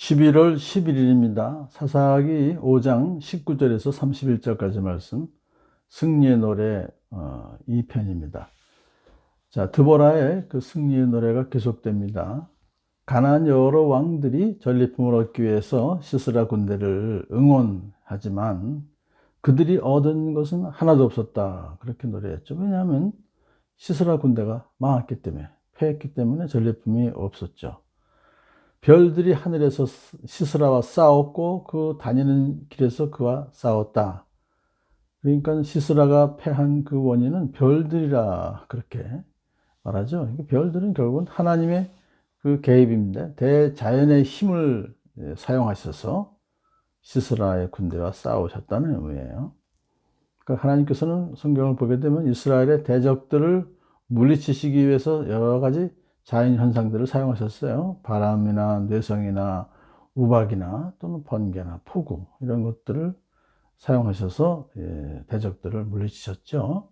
11월 11일입니다. 사사기 5장 19절에서 31절까지 말씀, 승리의 노래 어, 2편입니다. 자, 드보라의 그 승리의 노래가 계속됩니다. 가난 여러 왕들이 전리품을 얻기 위해서 시스라 군대를 응원하지만 그들이 얻은 것은 하나도 없었다. 그렇게 노래했죠. 왜냐하면 시스라 군대가 망했기 때문에, 패했기 때문에 전리품이 없었죠. 별들이 하늘에서 시스라와 싸웠고 그 다니는 길에서 그와 싸웠다. 그러니까 시스라가 패한 그 원인은 별들이라 그렇게 말하죠. 별들은 결국은 하나님의 그 개입입니다. 대자연의 힘을 사용하셔서 시스라의 군대와 싸우셨다는 의미예요. 그러니까 하나님께서는 성경을 보게 되면 이스라엘의 대적들을 물리치시기 위해서 여러 가지 자연 현상들을 사용하셨어요. 바람이나 뇌성이나 우박이나 또는 번개나 폭우 이런 것들을 사용하셔서 예, 대적들을 물리치셨죠.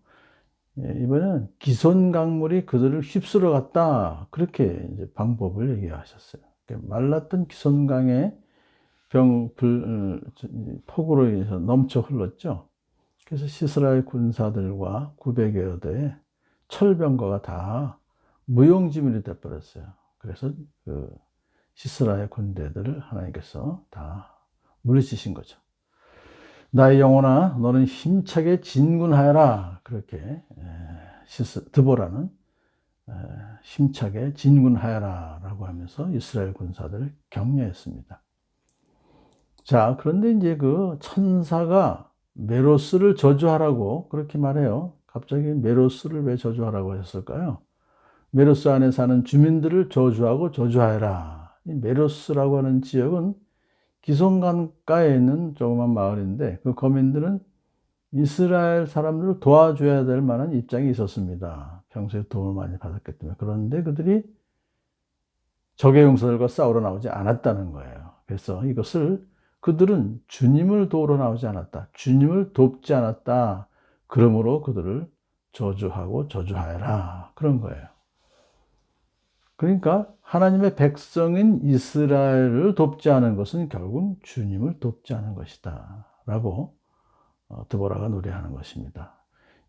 예, 이번엔 기손 강물이 그들을 휩쓸어 갔다 그렇게 이제 방법을 얘기하셨어요. 말랐던 기손 강에 병, 불, 어, 폭우로 인해서 넘쳐 흘렀죠. 그래서 시스라의 군사들과 900여 대의 철병거가 다 무용지물이 돼버렸어요. 그래서 그 시스라의 군대들을 하나님께서 다 물리치신 거죠. 나의 영혼아, 너는 힘차게 진군하여라. 그렇게 시스, 드보라는 힘차게 진군하여라. 라고 하면서 이스라엘 군사들을 격려했습니다. 자, 그런데 이제 그 천사가 메로스를 저주하라고 그렇게 말해요. 갑자기 메로스를 왜 저주하라고 했을까요? 메로스 안에 사는 주민들을 저주하고 저주하여라. 이 메로스라고 하는 지역은 기송강가에 있는 조그만 마을인데 그 거민들은 이스라엘 사람들을 도와줘야 될 만한 입장이 있었습니다. 평소에 도움을 많이 받았기 때문에. 그런데 그들이 적의 용사들과 싸우러 나오지 않았다는 거예요. 그래서 이것을 그들은 주님을 도우러 나오지 않았다. 주님을 돕지 않았다. 그러므로 그들을 저주하고 저주하여라. 그런 거예요. 그러니까 하나님의 백성인 이스라엘을 돕지 않은 것은 결국 주님을 돕지 않은 것이다. 라고 어, 드보라가 노래하는 것입니다.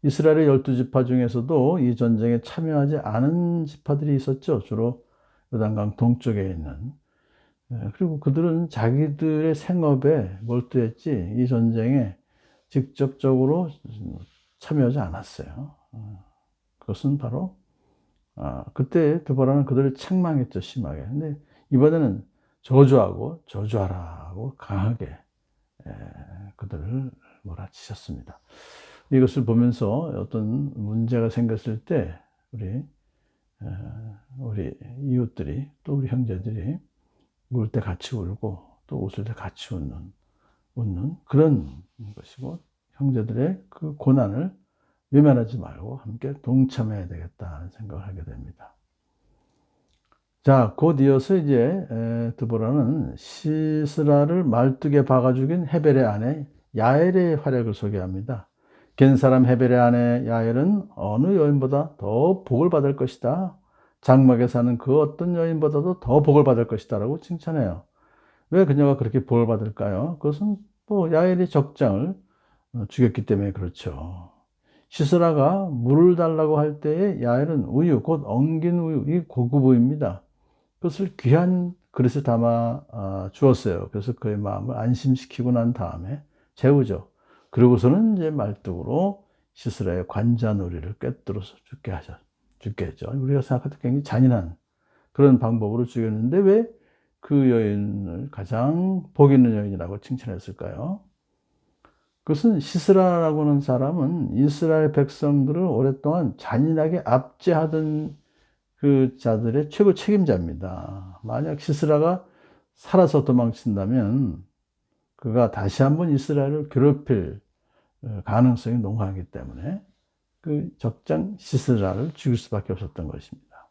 이스라엘의 열두 지파 중에서도 이 전쟁에 참여하지 않은 지파들이 있었죠. 주로 요단강 동쪽에 있는. 예, 그리고 그들은 자기들의 생업에 몰두했지 이 전쟁에 직접적으로 참여하지 않았어요. 어, 그것은 바로 아, 그때 드보라는 그들을 책망했죠, 심하게. 근데 이번에는 저주하고 저주하라고 강하게 에, 그들을 몰아치셨습니다. 이것을 보면서 어떤 문제가 생겼을 때 우리 에, 우리 이웃들이 또 우리 형제들이 울 때 같이 울고 또 웃을 때 같이 웃는 웃는 그런 것이고 형제들의 그 고난을 외면하지 말고 함께 동참해야 되겠다는 생각을 하게 됩니다. 자, 곧 이어서 이제 드보라는 시스라를 말뚝에 박아 죽인 헤벨의 아내 야엘의 활약을 소개합니다. 겐 사람 헤벨의 아내 야엘은 어느 여인보다 더 복을 받을 것이다. 장막에 사는 그 어떤 여인보다도 더 복을 받을 것이다 라고 칭찬해요. 왜 그녀가 그렇게 복을 받을까요? 그것은 뭐 야엘이 적장을 어, 죽였기 때문에 그렇죠. 시스라가 물을 달라고 할 때에 야엘은 우유, 곧 엉긴 우유, 이 고급우입니다. 그것을 귀한 그릇에 담아 아, 주었어요. 그래서 그의 마음을 안심시키고 난 다음에 재우죠. 그러고서는 이제 말뚝으로 시스라의 관자놀이를 꿰뚫어서 죽게 하셨, 죽게 했죠. 우리가 생각할 때 굉장히 잔인한 그런 방법으로 죽였는데 왜 그 여인을 가장 복 있는 여인이라고 칭찬했을까요? 그것은 시스라라고 하는 사람은 이스라엘 백성들을 오랫동안 잔인하게 압제하던 그 자들의 최고 책임자입니다. 만약 시스라가 살아서 도망친다면 그가 다시 한번 이스라엘을 괴롭힐 어, 가능성이 농후하기 때문에 그 적장 시스라를 죽일 수밖에 없었던 것입니다.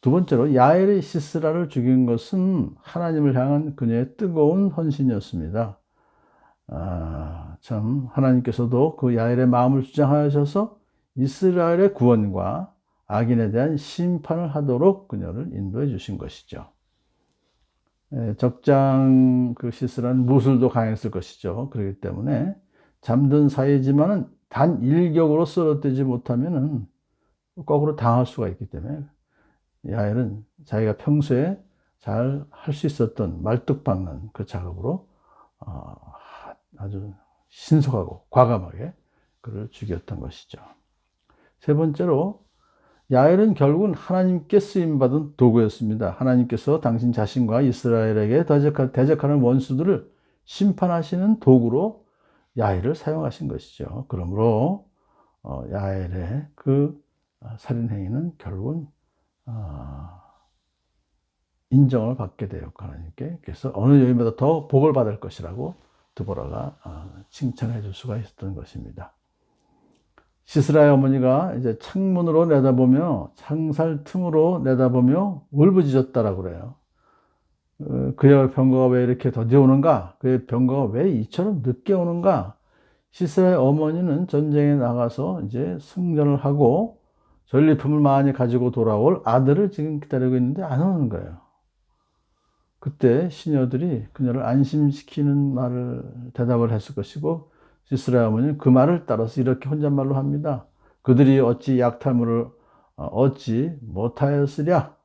두 번째로 야엘의 시스라를 죽인 것은 하나님을 향한 그녀의 뜨거운 헌신이었습니다. 아, 참 하나님께서도 그 야엘의 마음을 주장하셔서 이스라엘의 구원과 악인에 대한 심판을 하도록 그녀를 인도해 주신 것이죠. 에, 적장 그 시스라는 무술도 강했을 것이죠. 그렇기 때문에 잠든 사이지만은 단 일격으로 쓰러뜨리지 못하면은 거꾸로 당할 수가 있기 때문에 야엘은 자기가 평소에 잘 할 수 있었던 말뚝 박는 그 작업으로 어, 아주 신속하고 과감하게 그를 죽였던 것이죠. 세 번째로 야엘은 결국은 하나님께 쓰임받은 도구였습니다. 하나님께서 당신 자신과 이스라엘에게 대적하는 원수들을 심판하시는 도구로 야엘을 사용하신 것이죠. 그러므로 어, 야엘의 그 살인 행위는 결국은 어, 인정을 받게 되었고 하나님께 그래서 어느 여인보다 더 복을 받을 것이라고 드보라가 어, 칭찬해 줄 수가 있었던 것입니다. 시스라의 어머니가 이제 창문으로 내다보며 창살 틈으로 내다보며 울부짖었다라고 그래요. 어, 그의 병거가 왜 이렇게 더디어 오는가? 그의 병거가 왜 이처럼 늦게 오는가? 시스라의 어머니는 전쟁에 나가서 이제 승전을 하고 전리품을 많이 가지고 돌아올 아들을 지금 기다리고 있는데 안 오는 거예요. 그때 시녀들이 그녀를 안심시키는 말을 대답을 했을 것이고 시스라 어머니는 그 말을 따라서 이렇게 혼잣말로 합니다. 그들이 어찌 약탈물을 어, 얻지 못하였으랴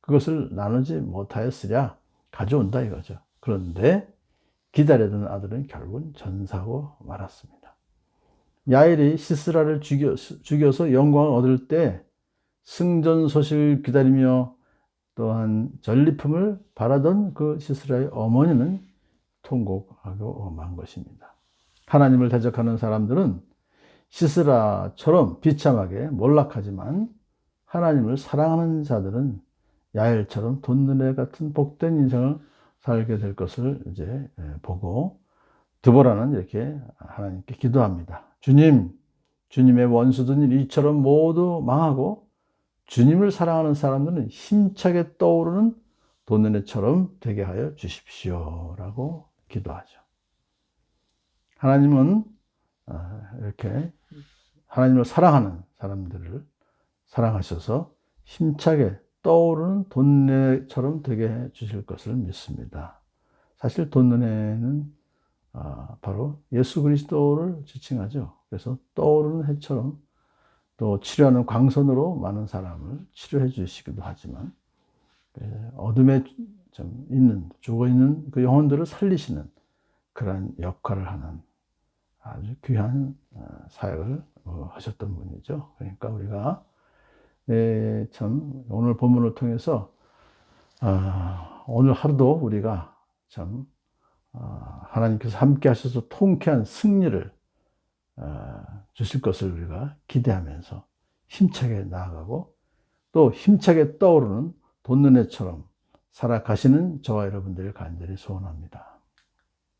그것을 나누지 못하였으랴 가져온다 이거죠. 그런데 기다리던 아들은 결국은 전사하고 말았습니다. 야일이 시스라를 죽여, 죽여서 영광을 얻을 때 승전 소식을 기다리며 또한 전리품을 바라던 그 시스라의 어머니는 통곡하고 만 것입니다. 하나님을 대적하는 사람들은 시스라처럼 비참하게 몰락하지만 하나님을 사랑하는 자들은 야엘처럼 돈느레 같은 복된 인생을 살게 될 것을 이제 보고 드보라는 이렇게 하나님께 기도합니다. 주님, 주님의 원수든 이처럼 모두 망하고 주님을 사랑하는 사람들은 힘차게 떠오르는 돈느네처럼 되게 하여 주십시오. 라고 기도하죠. 하나님은 아, 이렇게 하나님을 사랑하는 사람들을 사랑하셔서 힘차게 떠오르는 돈내처럼 되게 해 주실 것을 믿습니다. 사실 돈내는 아, 바로 예수 그리스도를 지칭하죠. 그래서 떠오르는 해처럼 또 치료하는 광선으로 많은 사람을 치료해 주시기도 하지만 예, 어둠에 좀 있는 죽어 있는 그 영혼들을 살리시는 그러한 역할을 하는 아주 귀한 어, 사역을 어, 하셨던 분이죠. 그러니까 우리가 예, 참 오늘 본문을 통해서 아, 오늘 하루도 우리가 참 아, 하나님께서 함께 하셔서 통쾌한 승리를 아, 주실 것을 우리가 기대하면서 힘차게 나아가고 또 힘차게 떠오르는 돈눈에처럼 살아가시는 저와 여러분들을 간절히 소원합니다.